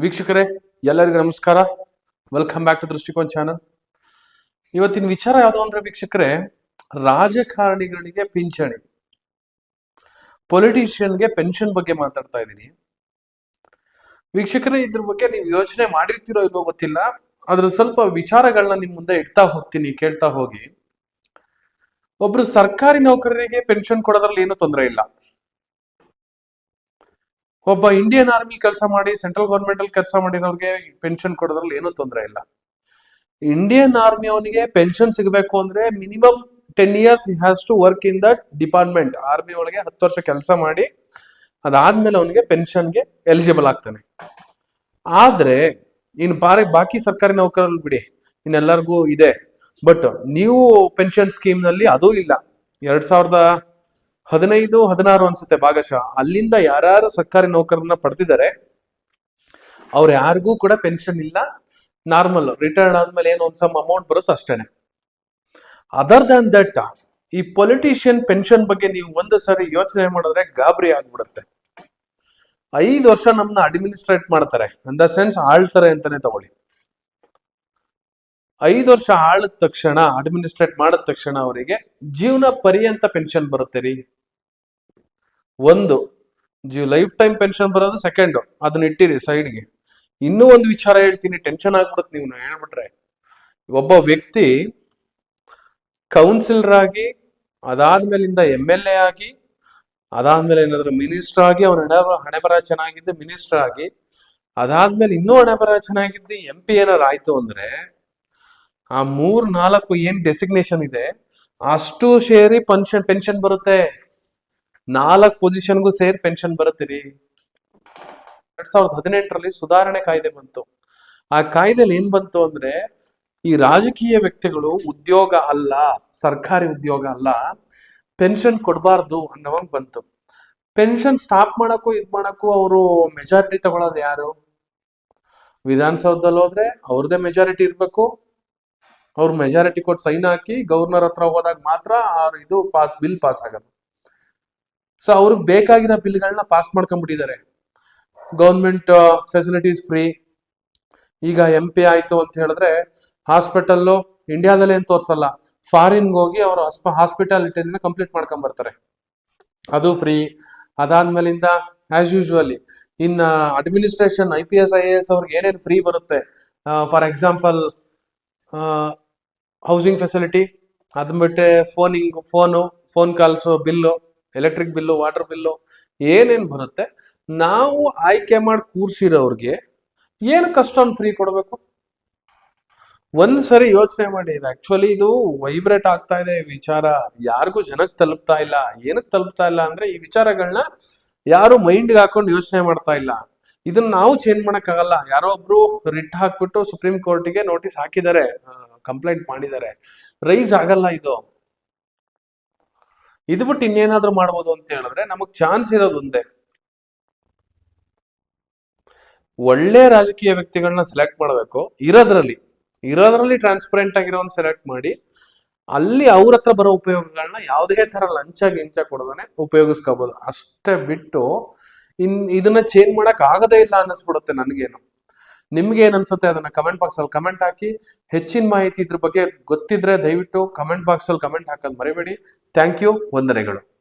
ವೀಕ್ಷಕರೇ, ಎಲ್ಲರಿಗೂ ನಮಸ್ಕಾರ. Welcome back to Drishtikon channel ಇವತ್ತಿನ ವಿಚಾರ ಯಾವುದು ಅಂದ್ರೆ ವೀಕ್ಷಕರೇ, ರಾಜಕಾರಣಿಗಳಿಗೆ ಪಿಂಚಣಿ. ಪೊಲಿಟಿಷಿಯನ್ಗೆ ಪೆನ್ಷನ್ ಬಗ್ಗೆ ಮಾತಾಡ್ತಾ ಇದ್ದೀನಿ. ವೀಕ್ಷಕರೇ, ಇದ್ರ ಬಗ್ಗೆ ನೀವು ಯೋಚನೆ ಮಾಡಿರ್ತೀರೋ ಇಲ್ವೋ ಗೊತ್ತಿಲ್ಲ. ಅದ್ರ ಸ್ವಲ್ಪ ವಿಚಾರಗಳನ್ನ ನಿಮ್ ಮುಂದೆ ಇಡ್ತಾ ಹೋಗ್ತೀನಿ, ಕೇಳ್ತಾ ಹೋಗಿ. ಒಬ್ರು ಸರ್ಕಾರಿ ನೌಕರರಿಗೆ ಪೆನ್ಷನ್ ಕೊಡೋದ್ರಲ್ಲಿ ಏನೂ ತೊಂದರೆ ಇಲ್ಲ. ಒಬ್ಬ ಇಂಡಿಯನ್ ಆರ್ಮಿ ಕೆಲಸ ಮಾಡಿ ಸೆಂಟ್ರಲ್ ಗೌರ್ಮೆಂಟ್ ಅಲ್ಲಿ ಕೆಲಸ ಮಾಡಿರೋರಿಗೆ ಪೆನ್ಷನ್ ಕೊಡೋದ್ರಲ್ಲಿ ಏನೂ ತೊಂದರೆ ಇಲ್ಲ. ಇಂಡಿಯನ್ ಆರ್ಮಿ ಅವನಿಗೆ ಪೆನ್ಷನ್ ಸಿಗಬೇಕು ಅಂದ್ರೆ minimum ten years has to work in that department army ಒಳಗೆ ಹತ್ತು ವರ್ಷ ಕೆಲಸ ಮಾಡಿ, ಅದಾದ್ಮೇಲೆ ಅವನಿಗೆ ಪೆನ್ಷನ್ಗೆ ಎಲಿಜಿಬಲ್ ಆಗ್ತಾನೆ. ಆದ್ರೆ ಇನ್ ಬಾರಿ, ಬಾಕಿ ಸರ್ಕಾರಿ ನೌಕರಲ್ಲಿ ಬಿಡಿ ಇನ್ನೆಲ್ಲರಿಗೂ ಇದೆ. ಬಟ್ ನೀವು ಪೆನ್ಷನ್ ಸ್ಕೀಮ್ನಲ್ಲಿ ಅದೂ ಇಲ್ಲ. ಎರಡ್ ಸಾವಿರದ ಹದಿನೈದು, ಹದಿನಾರು ಅನ್ಸುತ್ತೆ ಭಾಗಶಃ. ಅಲ್ಲಿಂದ ಯಾರು ಸರ್ಕಾರಿ ನೌಕರನ್ನ ಪಡೆದಿದ್ದಾರೆ ಅವ್ರು ಯಾರಿಗೂ ಕೂಡ ಪೆನ್ಷನ್ ಇಲ್ಲ. ನಾರ್ಮಲ್ ರಿಟೈರ್ಡ್ ಆದ್ಮೇಲೆ ಏನು ಒಂದ್ ಸಮ್ ಅಮೌಂಟ್ ಬರುತ್ತೆ ಅಷ್ಟೇನೆ. ಅದರ್ ದನ್ ದಟ್ ಈ ಪೊಲಿಟಿಷಿಯನ್ ಪೆನ್ಷನ್ ಬಗ್ಗೆ ನೀವು ಒಂದು ಸಾರಿ ಯೋಚನೆ ಮಾಡಿದ್ರೆ ಗಾಬರಿ ಆಗ್ಬಿಡುತ್ತೆ. ಐದು ವರ್ಷ ನಮ್ನ ಅಡ್ಮಿನಿಸ್ಟ್ರೇಟ್ ಮಾಡ್ತಾರೆ. ಇನ್ ದ ಸೆನ್ಸ್ ಆಳ್ತಾರೆ ಅಂತಾನೆ ತಗೊಳ್ಳಿ. ಐದು ವರ್ಷ ಆಳಿದ ತಕ್ಷಣ ಅಡ್ಮಿನಿಸ್ಟ್ರೇಟ್ ಮಾಡಿದ ತಕ್ಷಣ ಅವರಿಗೆ ಜೀವನ ಪರ್ಯಂತ ಪೆನ್ಷನ್ ಬರುತ್ತೆ ರೀ. ಒಂದು. ಜೀವ ಲೈಫ್ ಟೈಮ್ ಪೆನ್ಷನ್ ಬರೋದು ಸೆಕೆಂಡು ಅದನ್ನ ಇಟ್ಟಿರಿ ಸೈಡ್ಗೆ ಇನ್ನೂ ಒಂದು ವಿಚಾರ ಹೇಳ್ತೀನಿ ಟೆನ್ಷನ್ ಆಗ್ಬಿಡುತ್ತೆ ನೀವು ಹೇಳ್ಬಿಟ್ರೆ. ಒಬ್ಬ ವ್ಯಕ್ತಿ ಕೌನ್ಸಿಲರ್ ಆಗಿ, ಅದಾದ್ಮೇಲಿಂದ ಎಂ ಎಲ್ ಎ ಆಗಿ, ಅದಾದ್ಮೇಲೆ ಏನಾದ್ರು ಮಿನಿಸ್ಟರ್ ಆಗಿ, ಅವನ ಹಣೆ ಹಣೆ ಬರ ಚೆನ್ನಾಗಿದ್ದು ಮಿನಿಸ್ಟರ್ ಆಗಿ, ಅದಾದ್ಮೇಲೆ ಇನ್ನೂ ಹಣೆ ಬರ ಚೆನ್ನಾಗಿದ್ದು ಎಂ ಪಿ ಏನಾರು ಆಯ್ತು ಅಂದ್ರೆ, ಆ ಮೂರ್ ನಾಲ್ಕು ಏನ್ ಡೆಸಿಗ್ನೇಷನ್ ಇದೆ, ಅಷ್ಟು ಸೇರಿ ಪೆನ್ಷನ್ ಪೆನ್ಷನ್ ಬರುತ್ತೆ. ನಾಲ್ಕು ಪೊಸಿಷನ್ಗೂ ಸೇರಿ ಪೆನ್ಷನ್ ಬರುತ್ತೀರಿ. ಎರಡ್ ಸಾವಿರದ ಹದಿನೆಂಟರಲ್ಲಿ ಸುಧಾರಣೆ ಕಾಯ್ದೆ ಬಂತು. ಆ ಕಾಯ್ದೆಲಿ ಏನ್ ಬಂತು ಅಂದ್ರೆ, ಈ ರಾಜಕೀಯ ವ್ಯಕ್ತಿಗಳು ಉದ್ಯೋಗ ಅಲ್ಲ, ಸರ್ಕಾರಿ ಉದ್ಯೋಗ ಅಲ್ಲ ಪೆನ್ಷನ್ ಕೊಡಬಾರ್ದು ಅನ್ನೋವಂಗ್ ಬಂತು. ಪೆನ್ಷನ್ ಸ್ಟಾಪ್ ಮಾಡಕ್ಕೂ ಇದ್ ಮಾಡಕ್ಕೂ ಅವರು ಮೆಜಾರಿಟಿ ತಗೊಳ್ಳೋದು ಯಾರು? ವಿಧಾನಸೌಧದಲ್ಲಿ ಹೋದ್ರೆ ಅವ್ರದೇ ಮೆಜಾರಿಟಿ ಇರ್ಬೇಕು. ಅವ್ರ ಮೆಜಾರಿಟಿ ಕೊಟ್ಟು ಸೈನ್ ಹಾಕಿ ಗವರ್ನರ್ ಹತ್ರ ಹೋದಾಗ ಮಾತ್ರ ಅವ್ರ ಇದು ಪಾಸ್ ಬಿಲ್ ಪಾಸ್ ಆಗೋದು ಸೊ ಅವ್ರಿಗೆ ಬೇಕಾಗಿರೋ ಬಿಲ್ಗಳನ್ನ ಪಾಸ್ ಮಾಡ್ಕೊಂಡ್ಬಿಟ್ಟಿದ್ದಾರೆ. ಗೌರ್ಮೆಂಟ್ ಫೆಸಿಲಿಟೀಸ್ ಫ್ರೀ ಈಗ ಎಂ ಪಿ ಆಯ್ತು ಅಂತ ಹೇಳಿದ್ರೆ ಹಾಸ್ಪಿಟಲ್ಲು ಇಂಡಿಯಾದಲ್ಲಿ ಏನು ತೋರ್ಸಲ್ಲ. ಫಾರಿನ್ಗೆ ಹೋಗಿ ಅವರು ಹಾಸ್ಪಿಟಾಲಿಟಿನ ಕಂಪ್ಲೀಟ್ ಮಾಡ್ಕೊಂಡ್ ಬರ್ತಾರೆ ಅದು ಫ್ರೀ ಅದಾದ್ಮೇಲಿಂದ ಆಸ್ ಯೂಶುವಲಿ ಇನ್ನ administration I P S I A S ಅವ್ರಿಗೆ ಏನೇನು ಫ್ರೀ ಬರುತ್ತೆ? ಫಾರ್ ಎಕ್ಸಾಂಪಲ್ ಹೌಸಿಂಗ್ ಫೆಸಿಲಿಟಿ ಅದನ್ನ ಬಿಟ್ಟೆ phoning phone phone calls bill electric bill water bill ಏನೇನು ಬರುತ್ತೆ? ನಾವು ಆಯ್ಕೆ ಮಾಡಿ ಕೂರ್ಸಿರೋರ್ಗೆ ಏನು ಕಸ್ಟಮ್ ಫ್ರೀ ಕೊಡಬೇಕು? ಒಂದ್ ಸರಿ ಯೋಚನೆ ಮಾಡಿ. ಇದು ಆ್ಯಕ್ಚುಲಿ ಇದು ವೈಬ್ರೇಟ್ ಆಗ್ತಾ ಇದೆ ಈ ವಿಚಾರ. ಯಾರಿಗೂ ಜನಕ್ಕೆ ತಲುಪ್ತಾ ಇಲ್ಲ. ಏನಕ್ಕೆ ತಲುಪ್ತಾ ಇಲ್ಲ ಅಂದ್ರೆ ಈ ವಿಚಾರಗಳನ್ನ ಯಾರು ಮೈಂಡ್ಗೆ ಹಾಕೊಂಡು ಯೋಚನೆ ಮಾಡ್ತಾ ಇಲ್ಲ. ಇದನ್ನ ನಾವು ಚೇಂಜ್ ಮಾಡೋಕ್ಕಾಗಲ್ಲ. ಯಾರೋ ಒಬ್ರು ರಿಟ್ ಹಾಕ್ಬಿಟ್ಟು ಸುಪ್ರೀಂ ಕೋರ್ಟಿಗೆ ನೋಟಿಸ್ ಹಾಕಿದ್ದಾರೆ. ಕಂಪ್ಲೇಂಟ್ ಮಾಡಿದ್ದಾರೆ. ರೈಸ್ ಆಗಲ್ಲ ಇದು. ಇದು ಬಿಟ್ಟು ಇನ್ನೇನಾದ್ರೂ ಮಾಡ್ಬೋದು ಅಂತ ಹೇಳಿದ್ರೆ ನಮಗ್ ಚಾನ್ಸ್ ಇರೋದು ಒಂದೇ. ಒಳ್ಳೆ ರಾಜಕೀಯ ವ್ಯಕ್ತಿಗಳನ್ನ ಸೆಲೆಕ್ಟ್ ಮಾಡಬೇಕು. ಇರೋದ್ರಲ್ಲಿ ಇರೋದ್ರಲ್ಲಿ ಟ್ರಾನ್ಸ್ಪರೆಂಟ್ ಆಗಿರೋನ್ ಸೆಲೆಕ್ಟ್ ಮಾಡಿ, ಅಲ್ಲಿ ಅವ್ರ ಹತ್ರ ಬರೋ ಉಪಯೋಗಗಳನ್ನ ಯಾವುದೇ ತರ ಲಂಚ ಗಿಂಚ ಕೊಡೋದನ್ನೇ ಉಪಯೋಗಿಸ್ಕೋಬಹುದು ಅಷ್ಟೇ ಬಿಟ್ಟು, ಇನ್, ಇದನ್ನ ಚೇಂಜ್ ಮಾಡಕ್ ಆಗದೇ ಇಲ್ಲ ಅನ್ನಿಸ್ಬಿಡುತ್ತೆ ನನಗೇನು. ನಿಮ್ಗೆ ಏನ್ ಅನ್ಸುತ್ತೆ ಅದನ್ನ ಕಮೆಂಟ್ ಬಾಕ್ಸ್ ಅಲ್ಲಿ ಕಮೆಂಟ್ ಹಾಕಿ. ಹೆಚ್ಚಿನ ಮಾಹಿತಿ ಇದ್ರ ಬಗ್ಗೆ ಗೊತ್ತಿದ್ರೆ ದಯವಿಟ್ಟು ಕಮೆಂಟ್ ಬಾಕ್ಸ್ ಅಲ್ಲಿ ಕಮೆಂಟ್ ಹಾಕೋದು ಮರಿಬೇಡಿ. ಥ್ಯಾಂಕ್ ಯು ವಂದನೆಗಳು.